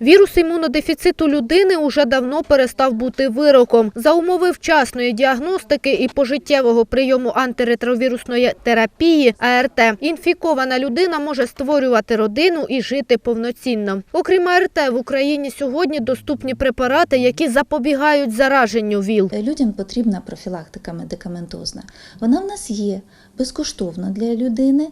Вірус імунодефіциту людини уже давно перестав бути вироком. За умови вчасної діагностики і пожиттєвого прийому антиретровірусної терапії АРТ, інфікована людина може створювати родину і жити повноцінно. Окрім АРТ, в Україні сьогодні доступні препарати, які запобігають зараженню ВІЛ. Людям потрібна профілактика медикаментозна. Вона в нас є безкоштовно для людини.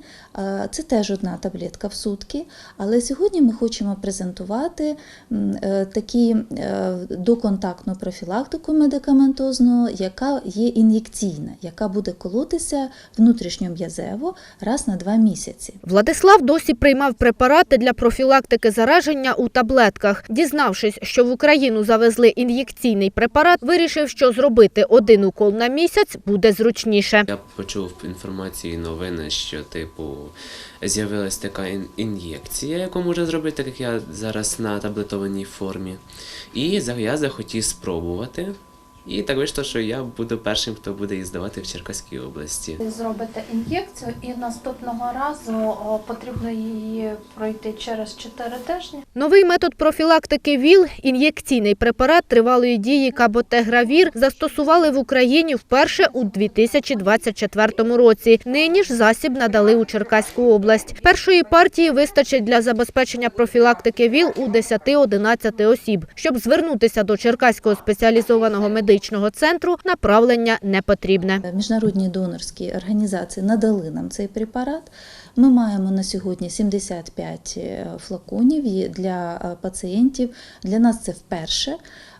Це теж одна таблетка в сутки. Але сьогодні ми хочемо презентувати е, такі е, доконтактну профілактику медикаментозну, яка є ін'єкційна, яка буде колотися внутрішньом'язево раз на два місяці. Владислав досі приймав препарати для профілактики зараження у таблетках. Дізнавшись, що в Україну завезли ін'єкційний препарат, вирішив, що зробити один укол на місяць буде зручніше. Я почув інформацію, новини, що типу з'явилась така ін- ін'єкція, яку можна зробити, так як я зараз на таблетованій формі. І я захотів спробувати. І так вийшло, що я буду першим, хто буде її здавати в Черкаській області. Зробите ін'єкцію, і наступного разу потрібно її пройти через 4 тижні. Новий метод профілактики ВІЛ – ін'єкційний препарат тривалої дії Каботегравір застосували в Україні вперше у 2024 році. Нині ж засіб надали у Черкаську область. Першої партії вистачить для забезпечення профілактики ВІЛ у 10-11 осіб. Щоб звернутися до Черкаського спеціалізованого медичного центру, направлення не потрібне. Міжнародні донорські організації надали нам цей препарат. Ми маємо на сьогодні 75 е, флаконів для е, пацієнтів. Для нас це вперше.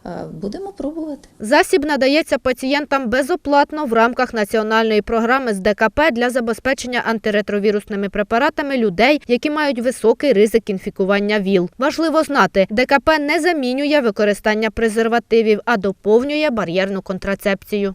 Е, Будемо пробувати. Засіб надається пацієнтам безоплатно в рамках національної програми з ДКП для забезпечення антиретровірусними препаратами людей, які мають високий ризик інфікування ВІЛ. Важливо знати, ДКП не замінює використання презервативів, а доповнює бар'єрну контрацепцію.